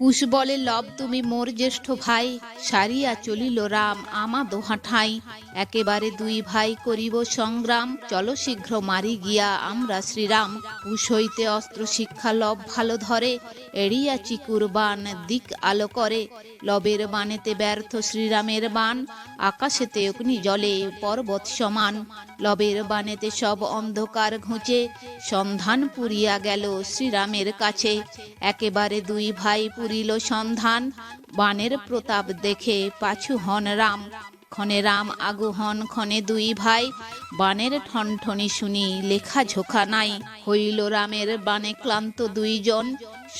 কুশ বলে, লব তুমি মোর জ্যেষ্ঠ ভাই, সারিয়া চলিল রাম আমা দোহা ঠাই। একেবারে দুই ভাই করিব সংগ্রাম, চলো শীঘ্র মারি গিয়া আমরা শ্রীরাম। কুশ হইতে অস্ত্র শিক্ষা লব ভালো ধরে, এড়িয়া চিকুর বান দিক আলো করে। লবের বানেতে ব্যর্থ শ্রীরামের বান, আকাশেতে অগ্নি জলে পর্বত সমান। লবের বানেতে সব অন্ধকার ঘুঁচে সন্ধান পুরিয়া গেল শ্রীরামের কাছে। একেবারে দুই ভাই পুরিল সন্ধান, বানের প্রতাপ দেখে পাছু হন রাম। ক্ষণে রাম আগু হন ক্ষণে দুই ভাই, বানের ঠনঠনি শুনি লেখা ঝোখা নাই। হইল রামের বানে ক্লান্ত দুইজন,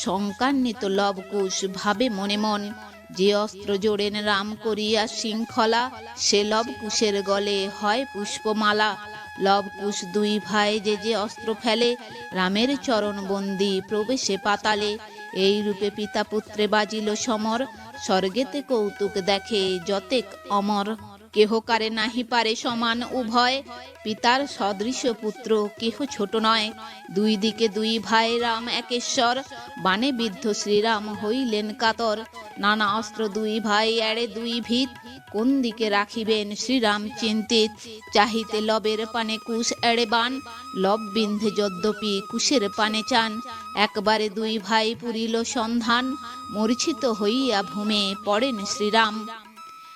শঙ্কান্বিত লবকুশ ভাবে মনে মন। যে অস্ত্র জোড়েন রাম করিয়া শৃঙ্খলা, সে লব কুশের গলে হয় পুষ্পমালা। লবকুশ দুই ভাই যে যে অস্ত্র ফেলে, রামের চরণ বন্দি প্রবেশে পাতালে। এই রূপে পিতা পুত্রে বাজিল সমর, স্বর্গেতে কৌতুক দেখে যতেক অমর। কেহ কারে নাহি পারে সমান উভয়। পিতার সদৃশ পুত্র কেহ ছোট নয়। দুই দিকে দুই ভাই রাম একেশ্বর বানে বিদ্ধ শ্রীরাম হইলেন কাতর। নানা অস্ত্র দুই ভাই, এড়ে দুই ভিত। কোন দিকে রাখিবেন শ্রীরাম চিন্তিত? চাহিতে লবের পানে কুশ এড়ে বান। লব বিন্ধে যদ্যপি কুশের পানে চান। একবারে দুই ভাই পুরিল সন্ধান। মূর্ছিত হইয়া ভূমে পড়েন Shriram.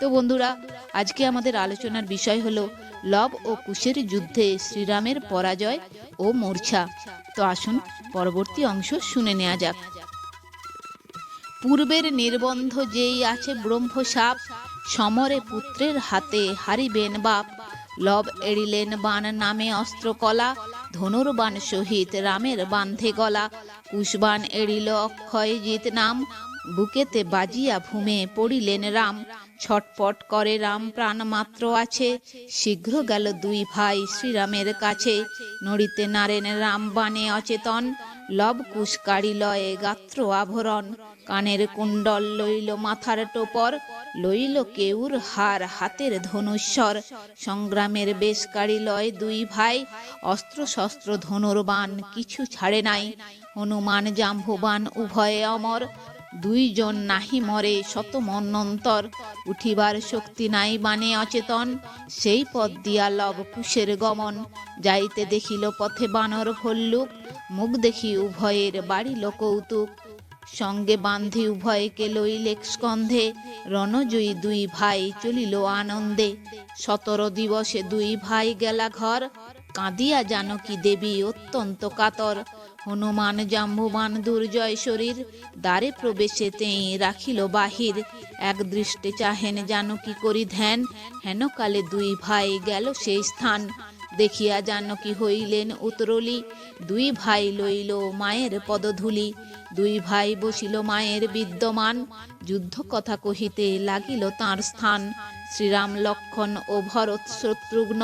তো বন্ধুরা, আজকে আমাদের আলোচনার বিষয় হলো লব ও কুশের যুদ্ধে শ্রীরামের পরাজয় ও মূর্ছা। তো আসুন, পরবর্তী অংশ শুনে নেওয়া যাক। পূর্বের নির্বন্ধ যেই আছে ব্রহ্মসাপ, সমরে পুত্রের হাতে হারিবেন বাপ। লব এড়িলেন বান নামে অস্ত্রকলা ধনুর্বান সহিত রামের বান্ধে গলা। কুশবান এড়িল অক্ষয় জিত নাম, বুকেতে বাজিয়া ভূমে পড়িলেন রাম। ছটপট করে রাম প্রাণ মাত্র আছে। শীঘ্র গেল দুই ভাই শ্রীরামের কাছে। নড়িতে নারেন রাম বানে অচেতন। লব কুশ কাড়ি লয়ে গাত্র আভরণ। কানের কুণ্ডল লইল মাথার টোপর। লইল কেউর হার হাতের ধনুস্বর সংগ্রামের বেশ কাড়ি লয় দুই ভাই। অস্ত্র শস্ত্র ধনুর্বান কিছু ছাড়ে নাই। হনুমান, জাম্ভুবান উভয়ে অমর। দুইজন নাহি মরে শত মন্নন্তর উঠিবার শক্তি নাই বানে অচেতন। সেই পথ দিয়া লব কুশের গমন। যাইতে দেখিল পথে বানর ভল্লুক। মুখ দেখি উভয়ের বাড়িল কৌতুক সঙ্গে বান্ধি উভয়কে লইলে স্কন্ধে। রণজয়ী দুই ভাই চলিল আনন্দে। সতেরো দিবসে দুই ভাই গেলা ঘর। কাঁদিয়া জানকী দেবী অত্যন্ত কাতর। হনুমান জাম্বুবান দুর্জয় শরীর, দ্বারে প্রবেশে তেই রাখিল বাহির। এক দৃষ্টে চাহেন জানকী করি ধ্যান হেনকালে দুই ভাই গেল সেই স্থান। দেখিয়া জানকী হইলেন উতরলি, দুই ভাই লইল মায়ের পদধূলি। দুই ভাই বসিল মায়ের বিদ্যমান, যুদ্ধ কথা কহিতে লাগিল তার স্থান। শ্রীরাম লক্ষণ ও ভরত শত্রুঘ্ন,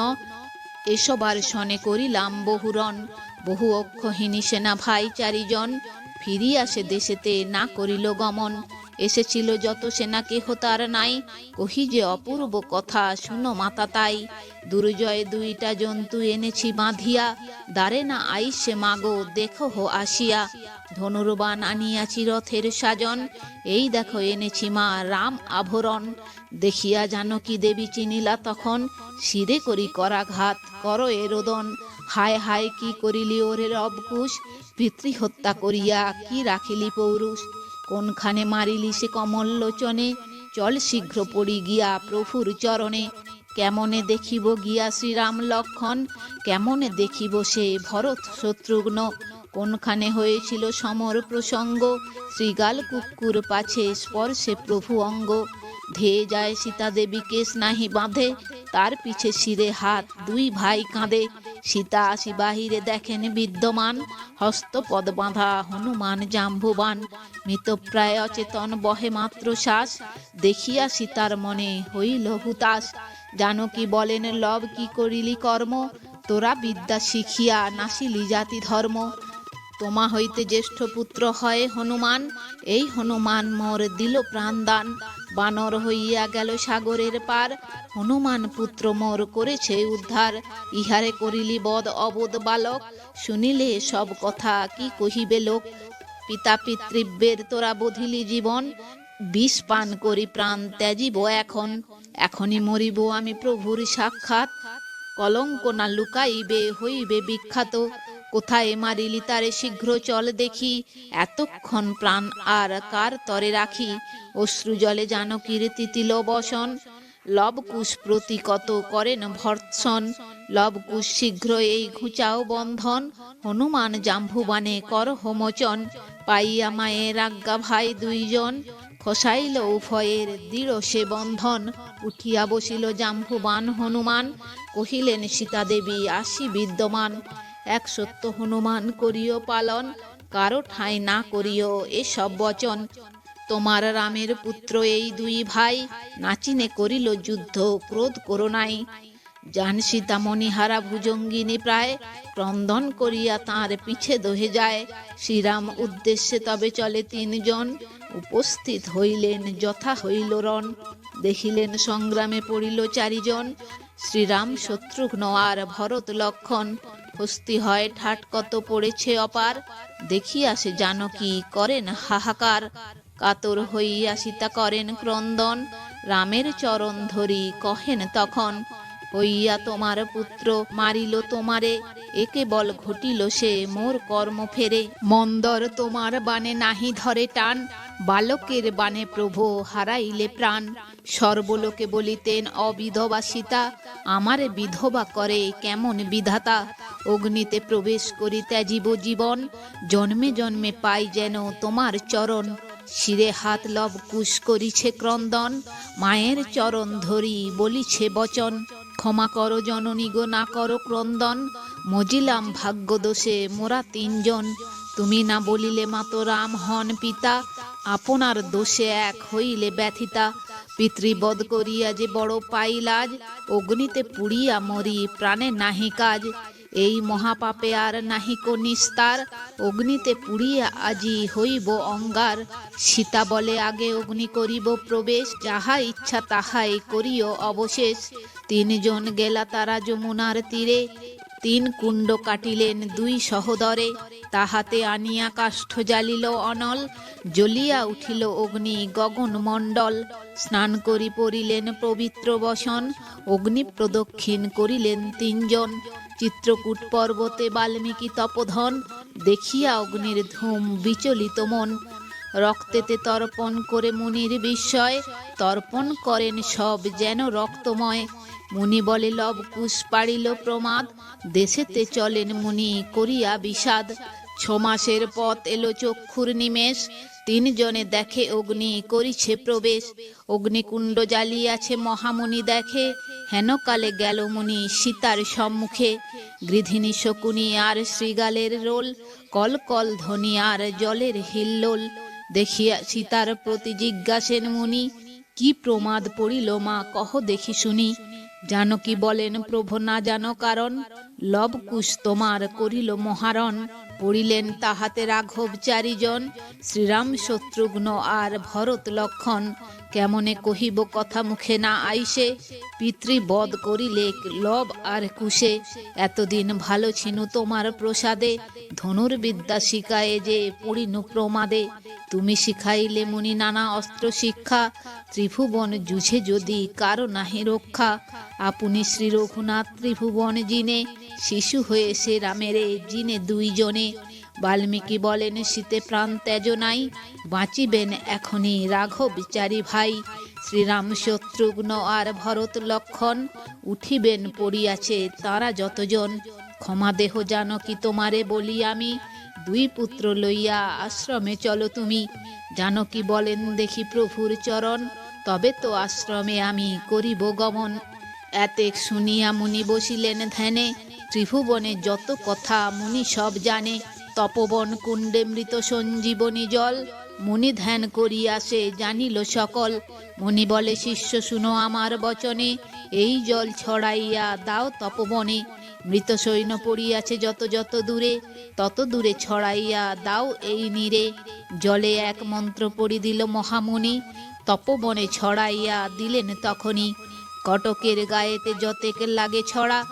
এসবার শনে করিলাম বহুরণ। বহু অক্ষহীনী সেনা ভাই চারিজন ফিরিয়া সে দেশেতে না করিল গমন। এসেছিল যত সেনা কেহ তার নাই। কহি যে অপূর্ব কথা, শুনো মাতা তাই। দুর্জয় দুইটা জন্তু এনেছি বাঁধিয়া দাঁড়ে না আইসে মাগো, দেখো হো আসিয়া। ধনুর্বান আনিয়াছি রথের সাজন, এই দেখো এনেছি মা রাম আভরণ। দেখিয়া জানকী দেবী চিনিলা তখন, শিরে করি করাঘাত, কর রোদন। হায় হায় কি করিলি ওরে অবকুশ পিতৃ হত্যা করিয়া কি রাখিলি পৌরুষ। কোনখানে মারিলি সে কমল লোচনে চল শীঘ্র পড়ি গিয়া প্রভুর চরণে। কেমনে দেখিব গিয়া শ্রীরাম লক্ষণ? কেমনে দেখিব সে ভরত শত্রুঘ্ন? কোনখানে হয়েছিল সমর প্রসঙ্গ? শ্রীগাল কুকুর পাছে স্পর্শে প্রভু অঙ্গ। ধেয়ে যায় সীতা দেবীকে স্নাহি বাঁধে, তার পিছে শিরে হাত, দুই ভাই কাঁদে। সীতা আসি বাহিরে দেখেন বিদ্যমান, হস্তপদ বাঁধা হনুমান জাম্বুবান। মৃতপ্রায় অচেতন বহে মাত্র শ্বাস, দেখিয়া সীতার মনে হইল হুতাশ। জানকী বলেন, লব কি করিলি কর্ম? তোরা বিদ্যা শিখিয়া নাসিলি জাতি ধর্ম। তোমা হইতে জ্যেষ্ঠ পুত্র হয় হনুমান। এই হনুমান মোর দিল প্রাণদান। বানর হইয়া গেল সাগরের পার। হনুমান পুত্র মোর করেছে উদ্ধার। ইহারে করিলি বদ অবোধ বালক। শুনিলে সব কথা কি কহিবে লোক? পিতা পিতৃব্যের তোরা বধিলি জীবন। বিষ পান করি প্রাণ ত্যাজিব এখন। এখনই মরিব আমি প্রভুর সাক্ষাৎ। কলঙ্ক না লুকাইবে, হইবে বিখ্যাত। কোথায় মারিলি তারে শীঘ্র চল দেখি? এতক্ষণ প্রাণ আর কার তরে রাখি? অশ্রু জলে জানকীর তিতিল বসন। লবকুশ প্রতি কত করেন ভর্ৎসন। লবকুশ শীঘ্র এই ঘুচাও বন্ধন। হনুমান জাম্ভুবানে কর হোমোচন। পাইয়া মায়ের আজ্ঞা ভাই দুইজন। খসাইল উভয়ের দৃঢ় সে বন্ধন। উঠিয়া বসিল জাম্ভুবান হনুমান। কহিলেন সীতা দেবী আসি বিদ্যমান। এক সত্য হনুমান করিও পালন, কারও ঠাঁই না করিও এসব বচন। তোমার রামের পুত্র এই দুই ভাই নাচিনে করিল যুদ্ধ, ক্রোধ করো নাই। জান সীতা মণিহারা ভুজঙ্গিনী প্রায় ক্রন্দন করিয়া তাঁর পিছে দহে যায়। শ্রীরাম উদ্দেশ্যে তবে চলে তিনজন, উপস্থিত হইলেন যথা হইল রণ। দেখিলেন সংগ্রামে পড়িল চারিজন, শ্রীরাম শত্রুঘ্ন আর ভরত লক্ষণ। হস্তি হয়, ঠাট কত পড়েছে অপার। দেখিয়া সে জানকী করেন, হাহাকার। কাতর হইয়া সীতা করেন ক্রন্দন। রামের চরণ ধরি কহেন তখন, হইয়া তোমার পুত্র মারিল তোমারে, একে বল ঘটিল সে মোর কর্ম ফেরে। মন্দর তোমার বানে নাহি ধরে টান, বালকের বানে প্রভু হারাইলে প্রাণ। সর্বলোকে বলিতেন অবিধবা সীতা, আমারে বিধবা করে কেমন বিধাতা? অগ্নিতে প্রবেশ করি ত্যাজিব জীবন, জন্মে জন্মে পাই যেন তোমার চরণ। শিরে হাত লব কুশ করিছে ক্রন্দন, মায়ের চরণ ধরি বলিছে বচন। ক্ষমা করো জননী গো, না করো ক্রন্দন, মজিলাম ভাগ্য দোষে মোরা তিনজন। তুমি না বলিলে মাতো রাম হন পিতা, আপনার দোষে এক হইলে ব্যথিতা। পিতৃবধ করিয়া যে বড় পাইলাজ, অগ্নিতে পুড়িয়া মরি, প্রাণে নাহি কাজ। এই মহাপাপে আর নাহিক নিস্তার, অগ্নিতে পুড়িয়া আজি হইব অঙ্গার। সীতা বলে, আগে অগ্নি করিব প্রবেশ, যাহা ইচ্ছা তাহাই করিও অবশেষ। তিনজন গেলা তারা যমুনার তীরে তিন কুণ্ড কাটিলেন দুই সহদরে, তাহাতে আনিয়া কাষ্ঠ জ্বালিল অনল, জ্বলিয়া উঠিল অগ্নি গগন মণ্ডল। স্নান করি পড়িলেন পবিত্র বসন, অগ্নি প্রদক্ষিণ করিলেন তিনজন। চিত্রকূট পর্বতে বাল্মীকি তপধন, দেখিয়া অগ্নির ধূম বিচলিত মন। রক্তেতে তর্পণ করে মুনির বিস্ময়, তর্পণ করেন সব যেন রক্তময়। মুনি বলে, লব কুশ পাড়িল প্রমাদ, দেশেতে চলেন মুনি করিয়া বিষাদ। ছমাসের পথ এলো চক্ষুর নিমেষ, তিনজনে দেখে অগ্নি করিছে প্রবেশ। অগ্নিকুণ্ড জ্বালিয়াছে মহামুনি দেখে, হেনকালে গেল মুনি সীতার সম্মুখে। গৃধিনী শকুনি আর শ্রীগালের রোল কল কল ধ্বনি আর জলের হিল্লোল। দেখিয়া সীতার প্রতি জিজ্ঞাসেন মুনি, কি প্রমাদ পড়িল মা, কহ দেখি শুনি। জানকী বলেন প্রভু, না জানো কারণ, লব কুশ তোমার করিল মহারণ। পড়িলেন তাহাতে রাঘব চারিজন। শ্রীরাম শত্রুঘ্ন আর ভরত লক্ষণ। কেমনে কহিব কথা মুখে না আইসে? পিতৃবধ করিলে লব আর কুশে। এতদিন ভালো ছিনু তোমার প্রসাদে। ধনুর্বিদ্যা শিখায়ে যে পড়িনু প্রমাদে। তুমি শিখাইলে মুনি নানা অস্ত্র শিক্ষা। ত্রিভুবন জুঝে যদি কারও নাহি রক্ষা। আপনি শ্রী রঘুনাথ ত্রিভুবন জিনে। শিশু হয়ে সে রামেরে জিনে দুইজনে। বাল্মীকি বলেন, শীতে প্রাণ ত্যাজ নাই। বাঁচিবেন এখনই রাঘব চারি ভাই। শ্রীরাম শত্রুঘ্ন আর ভরত লক্ষণ, উঠিবেন পড়িয়াছে তারা যতজন। ক্ষমা দেহ জানকি তোমারে বলি আমি, দুই পুত্র লইয়া আশ্রমে চলো তুমি। জানকী বলেন, দেখি প্রভুর চরণ, তবে তো আশ্রমে আমি করিব গমন। এতেক শুনিয়া মুনি বসিলেন ধ্যানে, ত্রিভুবনে যত কথা মুনি সব জানে। তপবন কুণ্ডে মৃত সঞ্জীবনী জল, মুনি ধ্যান করিয়া সে জানিল সকল। মুনি বলে, শিষ্য, শুনো আমার বচনে, এই জল ছড়াইয়া দাও তপবনে। মৃত সৈন্য পড়িয়াছে যত যত দূরে, তত দূরে ছড়াইয়া দাও এই নীরে। জলে এক মন্ত্র পড়ি দিল মহামুনি, তপবনে ছড়াইয়া দিলেন তখনই। কটকের গায়েতে যতেক লাগে ছড়া,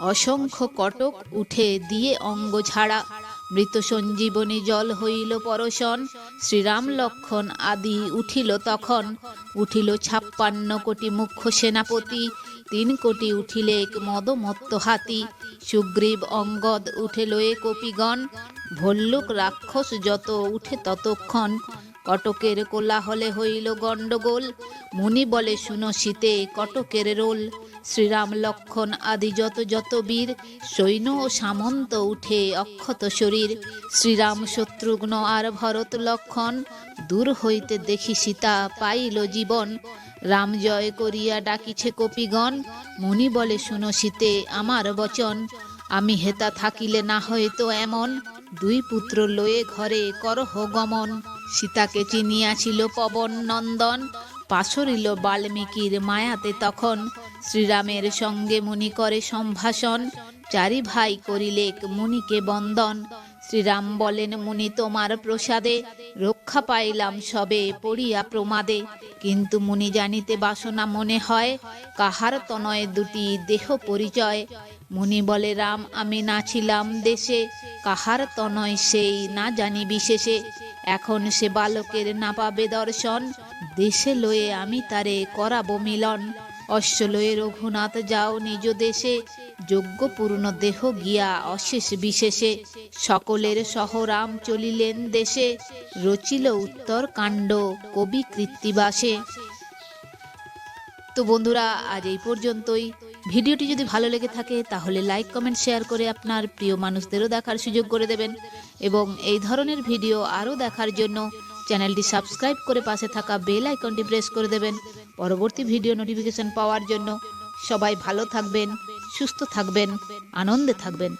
অসংখ্য কটক উঠে দিয়ে অঙ্গ ছাড়া মৃত সঞ্জীবনী জল হইল পরশন। শ্রীরাম লক্ষণ আদি উঠিল তখন। উঠিল ছাপ্পান্ন কোটি মুখ্য সেনাপতি, তিন কোটি উঠিলে এক মদমত্ত হাতি। সুগ্রীব অঙ্গদ উঠে লয়ে কপিগণ। ভল্লুক রাক্ষস যত উঠে ততক্ষণ। কটকের কোলাহলে হইল গণ্ডগোল। মুনি বলে, শুনো শীতে কটকের রোল। শ্রীরাম লক্ষণ আদি যত যত বীর, সৈন্য ও সামন্ত উঠে অক্ষত শরীর। শ্রীরাম শত্রুঘ্ন আর ভরত লক্ষণ দূর হইতে দেখি সীতা পাইল জীবন। রাম জয় করিয়া ডাকিছে কপিগণ, মুনি বলে, শুনো শীতে আমার বচন। আমি হেতা থাকিলে না হয়তো এমন। দুই পুত্র লয়ে ঘরে করহ গমন। সীতাকে চিনিয়াছিল পবন নন্দন। পাশরিল বাল্মীকির মায়াতে তখন শ্রীরামের সঙ্গে মুনি করে সম্ভাষণ। চারি ভাই করিলেক মুনিকে বন্দন। শ্রীরাম বলেন, মুনি, তোমার প্রসাদে রক্ষা পাইলাম সবে পড়িয়া প্রমাদে। কিন্তু মুনি জানিতে বাসনা মনে হয়, কাহার তনয় দুটি দেহ পরিচয়। মুনি বলে, রাম, আমি না ছিলাম দেশে, কাহার তনয় সেই না জানি বিশেষে। এখন সে বালকের না পাবে দর্শন দেশে লয়ে আমি তারে করাবো মিলন। অশ্ব লয়ে রঘুনাথ যাও নিজ দেশে। যোগ্য পূর্ণ দেহ গিয়া অশেষ বিশেষে। সকলের সহরাম চলিলেন দেশে। রচিল উত্তর কাণ্ড কবি কৃত্তিবাসে। তো বন্ধুরা, আজ এই পর্যন্তই। ভিডিওটি যদি ভালো লেগে থাকে, তাহলে লাইক, কমেন্ট, শেয়ার করে আপনার প্রিয় মানুষদেরও দেখার সুযোগ করে দেবেন। এবং এই ধরনের ভিডিও আরও দেখার জন্য চ্যানেলটি সাবস্ক্রাইব করে পাশে থাকা বেল আইকনটি প্রেস করে দেবেন। পরবর্তী ভিডিও নোটিফিকেশন পাওয়ার জন্য সবাই ভালো থাকবেন, সুস্থ থাকবেন, আনন্দে থাকবেন।